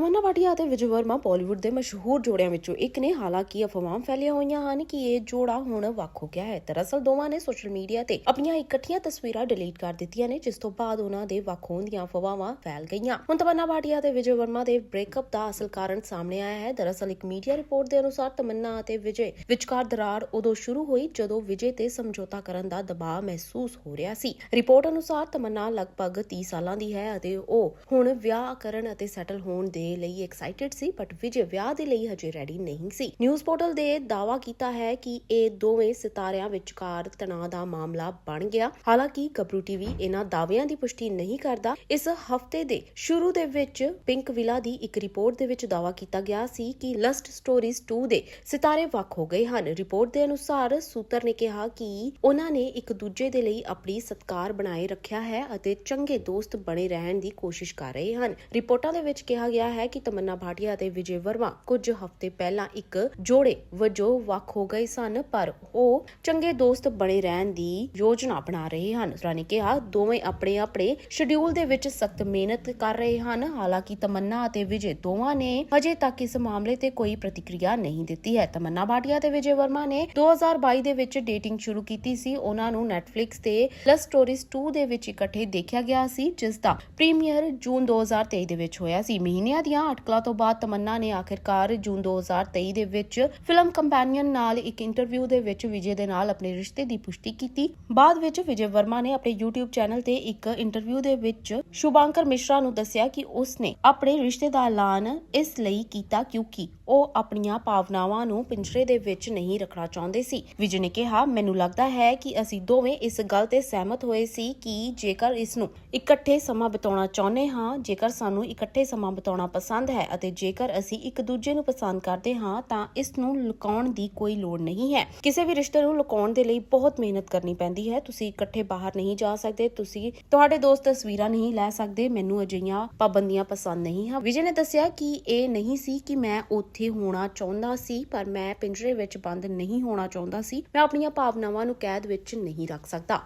ਤਮੰਨਾ ਭਾਟੀਆ ਅਤੇ ਵਿਜੇ ਵਰਮਾ ਬਾਲੀਵੁੱਡ ਦੇ ਮਸ਼ਹੂਰ ਜੋੜਿਆਂ ਵਿੱਚੋਂ ਇੱਕ ਨੇ। ਹਾਲਾਂਕਿ ਅਫਵਾਹਾਂ ਫੈਲੀਆਂ ਹੋਈਆਂ ਹਨ ਕਿ ਇਹ ਜੋੜਾ ਹੁਣ ਵੱਖ ਹੋ ਗਿਆ ਹੈ। ਦਰਅਸਲ ਦੋਵਾਂ ਨੇ ਸੋਸ਼ਲ ਮੀਡੀਆ ਤੇ ਆਪਣੀਆਂ ਇਕੱਠੀਆਂ ਤਸਵੀਰਾਂ ਡਿਲੀਟ ਕਰ ਦਿੱਤੀਆਂ ਨੇ, ਜਿਸ ਤੋਂ ਬਾਅਦ ਉਹਨਾਂ ਦੇ ਵੱਖ ਹੋਣ ਦੀਆਂ ਅਫਵਾਹਾਂ ਫੈਲ ਗਈਆਂ। ਹੁਣ ਤਮੰਨਾ ਭਾਟੀਆ ਅਤੇ ਵਿਜੇ ਵਰਮਾ ਦੇ ਬ੍ਰੇਕਅਪ ਦਾ ਅਸਲ ਕਾਰਨ ਸਾਹਮਣੇ ਆਇਆ ਹੈ। ਦਰਅਸਲ ਇੱਕ ਮੀਡੀਆ ਰਿਪੋਰਟ ਦੇ ਅਨੁਸਾਰ ਤਮੰਨਾ ਅਤੇ ਵਿਜੇ ਵਿਚਕਾਰ ਦਰਾਰ ਉਦੋਂ ਸ਼ੁਰੂ ਹੋਈ ਜਦੋਂ ਵਿਜੇ ਤੇ ਸਮਝੌਤਾ ਕਰਨ ਦਾ ਦਬਾਅ ਮਹਿਸੂਸ ਹੋ ਰਿਹਾ ਸੀ। ਰਿਪੋਰਟ ਅਨੁਸਾਰ ਤਮੰਨਾ ਲਗਭਗ 30 ਸਾਲਾਂ ਦੀ ਹੈ ਅਤੇ ਉਹ ਹੁਣ ਵਿਆਹ ਕਰਨ ਅਤੇ ਸੈਟਲ ਹੋਣ ਦੇ ਲਈ ਐਕਸਾਈਟਿਡ ਸੀ ਬਟ ਵਿਜੇ ਵਿਆਹ ਦੇ ਲਈ ਹਜੇ ਰੈਡੀ ਨਹੀਂ ਸੀ। ਨਿਊਜ਼ ਪੋਰਟਲ ਦੇ ਦਾਅਵਾ ਕੀਤਾ ਹੈ ਕਿ ਇਹ ਦੋਵੇਂ ਸਿਤਾਰਿਆਂ ਵਿਚਕਾਰ ਤਣਾਅ ਦਾ ਮਾਮਲਾ ਬਣ ਗਿਆ। ਹਾਲਾਂਕਿ ਗੱਭਰੂ ਟੀਵੀ ਇਹਨਾਂ ਦਾਅਵਿਆਂ ਦੀ ਪੁਸ਼ਟੀ ਨਹੀਂ ਕਰਦਾ। ਇਸ ਹਫ਼ਤੇ ਦੇ ਸ਼ੁਰੂ ਦੇ ਵਿੱਚ ਪਿੰਕ ਵਿਲਾ ਦੀ ਇੱਕ ਰਿਪੋਰਟ ਦੇ ਵਿੱਚ ਦਾਅਵਾ ਕੀਤਾ ਗਿਆ ਸੀ ਕਿ ਲਸਟ ਸਟੋਰੀਜ਼ 2 ਦੇ ਸਿਤਾਰੇ ਵੱਖ ਹੋ ਗਏ ਹਨ। ਰਿਪੋਰਟ ਦੇ ਅਨੁਸਾਰ ਸੂਤਰ ਨੇ ਕਿਹਾ ਕਿ ਉਹਨਾਂ ਨੇ ਇੱਕ ਦੂਜੇ ਦੇ ਲਈ ਆਪਣੀ ਸਤਕਾਰ ਬਣਾਏ ਰੱਖਿਆ ਹੈ ਅਤੇ ਚੰਗੇ ਦੋਸਤ ਬਣੇ ਰਹਿਣ ਦੀ ਕੋਸ਼ਿਸ਼ ਕਰ ਰਹੇ ਹਨ। ਰਿਪੋਰਟਾਂ ਦੇ ਵਿੱਚ ਕਿਹਾ ਗਿਆ ਹੈ ਕਿ ਤਮੰਨਾ ਭਾਟੀਆ ਅਤੇ ਵਿਜੇ ਵਰਮਾ ਕੁਝ ਹਫ਼ਤੇ ਪਹਿਲਾਂ ਇੱਕ ਜੋੜੇ ਵਜੋਂ ਵੱਖ ਹੋ ਗਏ ਸਨ, ਪਰ ਉਹ ਚੰਗੇ ਦੋਸਤ ਬਣੇ ਰਹਿਣ ਦੀ ਯੋਜਨਾ ਬਣਾ ਰਹੇ ਹਨ। ਉਸਰਾ ਨੇ ਕਿਹਾ, ਦੋਵੇਂ ਆਪਣੇ ਆਪਣੇ ਸ਼ਡਿਊਲ ਦੇ ਵਿੱਚ ਸਖਤ ਮਿਹਨਤ ਕਰ ਰਹੇ ਹਨ। ਹਾਲਾਂਕਿ ਤਮੰਨਾ ਅਤੇ ਵਿਜੇ ਦੋਵਾਂ ਨੇ ਹਜੇ ਤੱਕ ਇਸ ਮਾਮਲੇ ਤੇ ਕੋਈ ਪ੍ਰਤੀਕਿਰਿਆ ਨਹੀਂ ਦਿੱਤੀ ਹੈ। ਤਮੰਨਾ ਭਾਟੀਆ ਤੇ ਵਿਜੇ ਵਰਮਾ ਨੇ 2022 ਦੇ ਵਿੱਚ ਡੇਟਿੰਗ ਸ਼ੁਰੂ ਕੀਤੀ ਸੀ। ਉਹਨਾਂ ਨੂੰ Netflix ਤੇ ਲਵ ਸਟੋਰੀਜ਼ 2 ਦੇ ਵਿੱਚ ਇਕੱਠੇ ਦੇਖਿਆ ਗਿਆ ਸੀ, ਜਿਸ ਦਾ ਪ੍ਰੀਮੀਅਰ ਜੂਨ 2023 ਦੇ ਵਿੱਚ ਹੋਇਆ ਸੀ। ਮਹੀਨਿਆਂ ਦੀਆਂ ਅਟਕਲਾਂ ਤੋਂ ਬਾਅਦ ਤਮੰਨਾ ਨੇ ਆਖਿਰਕਾਰ ਜੂਨ 2023 ਦੇ ਵਿੱਚ ਫਿਲਮ ਕੰਪੈਨੀਅਨ ਨਾਲ ਇੱਕ ਇੰਟਰਵਿਊ ਦੇ ਵਿੱਚ ਵਿਜੇ ਦੇ ਨਾਲ ਆਪਣੇ ਰਿਸ਼ਤੇ ਦੀ ਪੁਸ਼ਟੀ ਕੀਤੀ। ਬਾਅਦ ਵਿੱਚ ਵਿਜੇ ਵਰਮਾ ਨੇ ਆਪਣੇ YouTube ਚੈਨਲ ਤੇ ਇੱਕ ਇੰਟਰਵਿਊ ਦੇ ਵਿੱਚ ਸ਼ੁਭਾਂਕਰ ਮਿਸ਼ਰਾ ਨੂੰ ਦੱਸਿਆ ਕਿ ਉਸ ਨੇ ਆਪਣੇ ਰਿਸ਼ਤੇ ਦਾ ਐਲਾਨ ਇਸ ਲਈ ਕੀਤਾ ਕਿਉਂਕਿ ਉਹ ਆਪਣੀਆਂ ਭਾਵਨਾਵਾਂ ਨੂੰ ਪਿੰਜਰੇ ਦੇ ਵਿੱਚ ਨਹੀਂ ਰੱਖਣਾ ਚਾਹੁੰਦੇ ਸੀ। ਵਿਜੇ ਨੇ ਕਿਹਾ, ਮੈਨੂੰ ਲੱਗਦਾ ਹੈ ਕਿ ਅਸੀਂ ਦੋਵੇਂ ਇਸ ਗੱਲ ਤੇ ਸਹਿਮਤ ਹੋਏ ਸੀ ਕਿ ਜੇਕਰ ਇਸ ਨੂੰ ਇਕੱਠੇ ਸਮਾਂ ਬਿਤਾਉਣਾ ਚਾਹੁੰਦੇ ਹਾਂ, ਜੇਕਰ ਸਾਨੂੰ ਇਕੱਠੇ ਸਮਾਂ ਬਿਤਾਉਣਾ ਪਸੰਦ ਹੈ ਅਤੇ ਜੇਕਰ ਅਸੀਂ ਇੱਕ ਦੂਜੇ ਨੂੰ ਪਸੰਦ ਕਰਦੇ ਹਾਂ, ਤਾਂ ਇਸ ਨੂੰ ਲੁਕਾਉਣ ਦੀ ਕੋਈ ਲੋੜ ਨਹੀਂ ਹੈ। ਕਿਸੇ ਵੀ ਰਿਸ਼ਤੇ ਨੂੰ ਲੁਕਾਉਣ ਦੇ ਲਈ ਬਹੁਤ ਮਿਹਨਤ ਕਰਨੀ ਪੈਂਦੀ ਹੈ। ਤੁਸੀਂ ਇਕੱਠੇ ਬਾਹਰ ਨਹੀਂ ਜਾ ਸਕਦੇ, ਤੁਸੀਂ ਤੁਹਾਡੇ ਦੋਸਤ ਤਸਵੀਰਾਂ ਨਹੀਂ ਲੈ ਸਕਦੇ, ਮੈਨੂੰ ਅਜਿਹੀਆਂ ਪਾਬੰਦੀਆਂ ਪਸੰਦ ਨਹੀਂ ਹਨ। ਵਿਜੇ ਨੇ ਦੱਸਿਆ ਕਿ ਇਹ ਨਹੀਂ ਸੀ ਕਿ ਮੈਂ ਉੱਥੇ ਹੋਣਾ ਚਾਹੁੰਦਾ ਸੀ, ਪਰ ਮੈਂ ਪਿੰਜਰੇ ਵਿੱਚ ਬੰਦ ਨਹੀਂ ਹੋਣਾ ਚਾਹੁੰਦਾ ਸੀ। ਮੈਂ ਆਪਣੀਆਂ ਭਾਵਨਾਵਾਂ ਨੂੰ ਕੈਦ ਵਿੱਚ ਨਹੀਂ ਰੱਖ ਸਕਦਾ।